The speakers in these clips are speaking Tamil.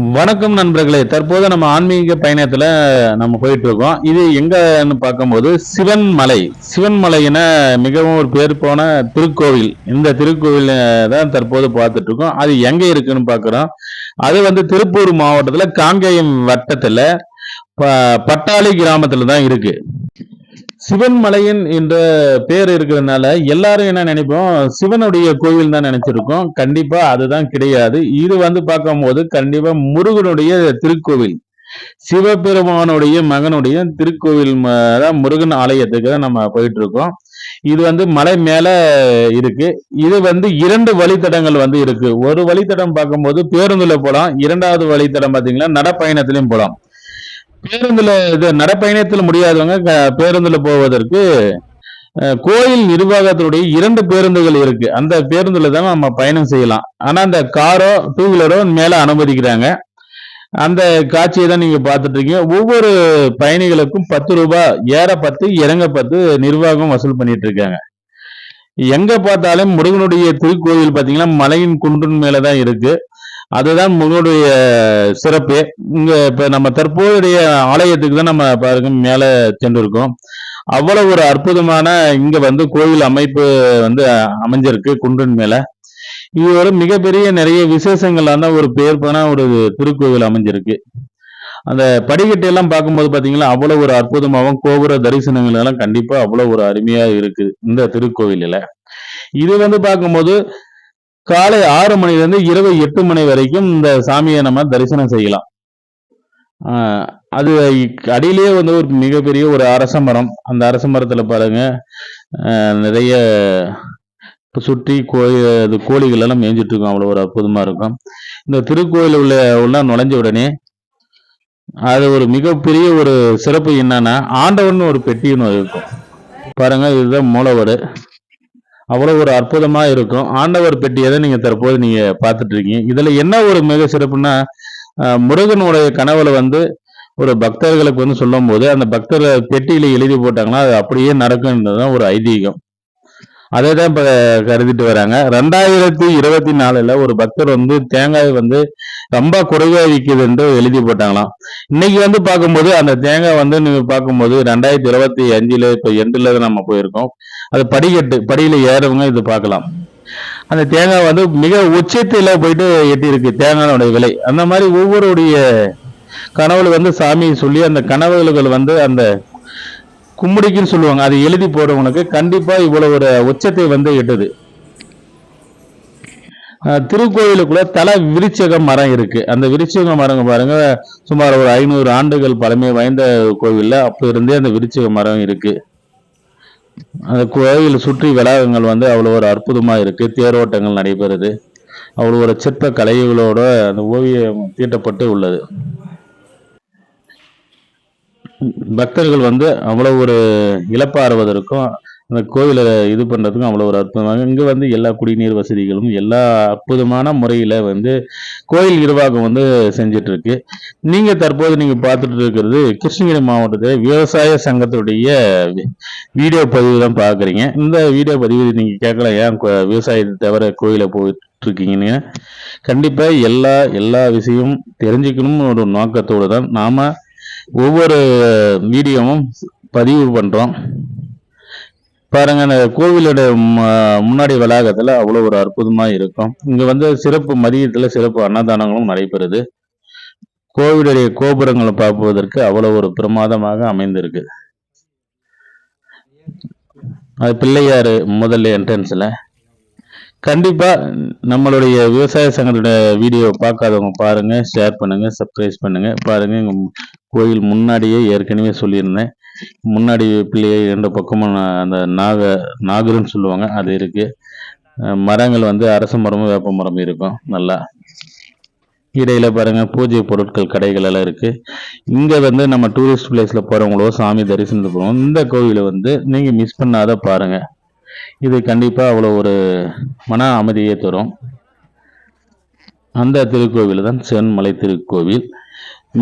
வணக்கம் நண்பர்களே. தற்போது நம்ம ஆன்மீக பயணத்துல நம்ம போயிட்டு இருக்கோம் இது எங்கன்னு பார்க்கும்போது சிவன் மலை சிவன் மலை என மிகவும் ஒரு பேர் போன திருக்கோவில். இந்த திருக்கோவில் தான் தற்போது பார்த்துட்டு இருக்கோம் அது எங்க இருக்குன்னு பார்க்குறோம். அது வந்து திருப்பூர் மாவட்டத்துல காங்கேயம் வட்டத்துல ப- பட்டாளி கிராமத்துல தான் இருக்கு. சிவன் மலையின் என்ற பேர் இருக்கிறதுனால எல்லாரும் என்ன நினைப்போம்? சிவனுடைய கோவில் தான் நினைச்சிருக்கோம். கண்டிப்பா அதுதான் கிடையாது. இது வந்து பார்க்கும்போது கண்டிப்பா முருகனுடைய திருக்கோவில். சிவபெருமானுடைய மகனுடைய திருக்கோவில் தான் முருகன் ஆலயத்துக்கு தான் நம்ம போயிட்டு இருக்கோம் இது வந்து மலை மேல இருக்கு. இது வந்து இரண்டு வழித்தடங்கள் வந்து இருக்கு. ஒரு வழித்தடம் பார்க்கும்போது பேருந்துல போலாம். இரண்டாவது வழித்தடம் பாத்தீங்கன்னா நடப்பயணத்திலையும் போலாம். பேருந்துல இது நடைப்பயணத்தில் முடியாதவங்க க- பேருந்துல போவதற்கு கோயில் நிர்வாகத்தினுடைய இரண்டு பேருந்துகள் இருக்கு. அந்த பேருந்துல தான் நம்ம பயணம் செய்யலாம். ஆனா அந்த காரோ டூ வீலரோ மேல அனுமதிக்கிறாங்க. அந்த காட்சியை தான் நீங்க பார்த்துட்டு இருக்கீங்க ஒவ்வொரு பயணிகளுக்கும் பத்து ரூபாய் ஏற பத்து இறங்க பத்து நிர்வாகம் வசூல் பண்ணிட்டு இருக்காங்க எங்க பார்த்தாலும் முருகனுடைய திருக்கோயில் பார்த்தீங்கன்னா மலையின் குன்றின் மேலதான் இருக்கு. அதுதான் உங்களுடைய சிறப்பு. இங்க இப்ப நம்ம தற்போதைய ஆலயத்துக்கு தான் நம்ம பாருங்க மேல சென்றிருக்கோம். அவ்வளவு ஒரு அற்புதமான இங்க வந்து கோவில் அமைப்பு வந்து அமைஞ்சிருக்கு குன்றின் மேல. இது ஒரு மிகப்பெரிய நிறைய விசேஷங்களான ஒரு பேர் போன ஒரு திருக்கோவில் அமைஞ்சிருக்கு. அந்த படிக்கட்டை எல்லாம் பார்க்கும்போது பாத்தீங்கன்னா அவ்வளவு ஒரு அற்புதமாகவும் கோபுர தரிசனங்கள் எல்லாம் கண்டிப்பா அவ்வளவு ஒரு அருமையா இருக்கு இந்த திருக்கோவிலில். இது வந்து பார்க்கும்போது காலை ஆறு மணிலேருந்து இரவு எட்டு மணி வரைக்கும் இந்த சாமியை நம்ம தரிசனம் செய்யலாம். அது அடியிலேயே வந்து ஒரு மிகப்பெரிய ஒரு அரச மரம். அந்த அரச மரத்தில் பாருங்க நிறைய சுற்றி கோயில் அது கோழிகள் எல்லாம் மேய்ஞ்சிட்டு இருக்கும். அவ்வளோ ஒரு அற்புதமாக இருக்கும். இந்த திருக்கோயில் உள்ள உள்ள நுழைஞ்ச உடனே அது ஒரு மிகப்பெரிய ஒரு சிறப்பு என்னன்னா ஆண்டவன் ஒரு பெட்டி ஒன்று இருக்கும். பாருங்க இதுதான் மூலவடு. அவ்வளோ ஒரு அற்புதமாக இருக்கும். ஆண்டவர் பெட்டியை தான் நீங்கள் தற்போது நீங்கள் பார்த்துட்டு இருக்கீங்க. என்ன ஒரு மிக சிறப்புனா முருகனுடைய கனவுல வந்து ஒரு பக்தர்களுக்கு வந்து சொல்லும் போது அந்த பக்தர் பெட்டியில எழுதி போட்டாங்கன்னா அது அப்படியே நடக்கும்ன்றதுதான் ஒரு ஐதீகம். அதை தான் இப்ப கருதிட்டு வராங்க. ரெண்டாயிரத்தி இருபத்தி நாலுல ஒரு பக்தர் வந்து தேங்காய் வந்து ரொம்ப குறைவா விற்கிது என்று எழுதி போட்டாங்களாம். இன்னைக்கு வந்து பார்க்கும்போது அந்த தேங்காய் வந்து நீங்க பார்க்கும்போது ரெண்டாயிரத்தி இருபத்தி அஞ்சுல இப்ப எண்டுல நம்ம போயிருக்கோம். அது படிக்கட்டு படியில ஏறவங்க இது பார்க்கலாம். அந்த தேங்காய் வந்து மிக உச்சத்தில் போயிட்டு எட்டியிருக்கு தேங்காயோடைய விலை. அந்த மாதிரி ஒவ்வொருடைய கனவுல வந்து சாமி சொல்லி அந்த கனவுகள் வந்து அந்த கும்முடிக்குன்னு சொல்லுவாங்க. அதை எழுதி போறவங்களுக்கு கண்டிப்பாக இவ்வளோ ஒரு உச்சத்தை வந்து எட்டுது. திருக்கோயிலுக்குள்ள தல விருச்சக மரம் இருக்கு. அந்த விருச்சக மரம் பாருங்க. சுமார் ஒரு ஐநூறு ஆண்டுகள் பழமை வாய்ந்த கோவில்ல அப்ப இருந்தே அந்த விருச்சக மரம் இருக்கு. அந்த கோயில் சுற்றி விலாகங்கள் வந்து அவ்வளோ ஒரு அற்புதமா இருக்கு. தேரோட்டங்கள் நடைபெறுது. அவ்வளோ ஒரு சிற்ப கலைகளோட அந்த ஓவியம் தீட்டப்பட்டு உள்ளது. பக்தர்கள் வந்து அவ்வளோ ஒரு இழப்பாறுவதற்கும் அந்த கோவிலை இது பண்ணுறதுக்கும் அவ்வளோ ஒரு அற்புதமாக இங்கே வந்து எல்லா குடிநீர் வசதிகளும் எல்லா அற்புதமான முறையில் வந்து கோயில் நிர்வாகம் வந்து செஞ்சிட்ருக்கு. நீங்கள் தற்போது நீங்கள் பார்த்துட்டு இருக்கிறது கிருஷ்ணகிரி மாவட்டத்தில் விவசாய சங்கத்துடைய வீடியோ பதிவு தான் பார்க்குறீங்க. இந்த வீடியோ பதிவு நீங்கள் கேட்கலாம் ஏன் கோ- விவசாயத்தை தவிர கோயிலை போயிட்டுருக்கீங்கன்னு கண்டிப்பாக எல்லா எல்லா விஷயமும் தெரிஞ்சுக்கணும்னு ஒரு நோக்கத்தோடு தான் நாம் ஒவ்வொரு வீடியோவும் பதிவு பண்ணுறோம் பாருங்க அந்த கோவிலோட முன்னாடி வளாகத்தில் அவ்வளோ ஒரு அற்புதமாக இருக்கும். இங்கே வந்து சிறப்பு மதியத்தில் சிறப்பு அன்னதானங்களும் நடைபெறுது. கோவிலுடைய கோபுரங்களை பார்ப்பதற்கு அவ்வளோ ஒரு பிரமாதமாக அமைந்திருக்கு. அது பிள்ளையாறு முதல்ல என்ட்ரன்ஸில் கண்டிப்பாக நம்மளுடைய விவசாய சங்கத்தோட வீடியோ பார்க்காதவங்க பாருங்கள் ஷேர் பண்ணுங்கள் சப்ஸ்கிரைப் பண்ணுங்கள் பாருங்கள் எங்கள் கோயில் முன்னாடியே ஏற்கனவே சொல்லியிருந்தேன். முன்னாடி பிள்ளையை ரெண்டு பக்கமும் அந்த நாக நாகருன்னு சொல்லுவாங்க அது இருக்குது மரங்கள் வந்து அரச மரமும் வேப்ப மரமும் இருக்கும் நல்லா. இடையில் பாருங்கள் பூஜை பொருட்கள் கடைகள் எல்லாம் இருக்குது இங்கே வந்து நம்ம டூரிஸ்ட் பிளேஸில் போகிறவங்களோ சாமி தரிசனத்துக்கு போகிறோம் இந்த கோவிலை வந்து நீங்கள் மிஸ் பண்ணாத பாருங்கள் இது கண்டிப்பா அவ்வளோ ஒரு மன அமைதியை தரும். அந்த திருக்கோவில் தான் சென்மலை திருக்கோவில்.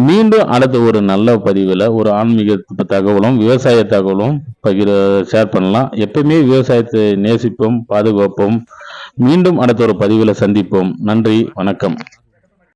மீண்டும் அடுத்த ஒரு நல்ல பதிவில் ஒரு ஆன்மீக தகவலும் விவசாய தகவலும் பகிர ஷேர் பண்ணலாம். எப்பயுமே விவசாயத்தை நேசிப்போம் பாதுகாப்போம். மீண்டும் அடுத்த ஒரு பதிவில் சந்திப்போம். நன்றி வணக்கம்.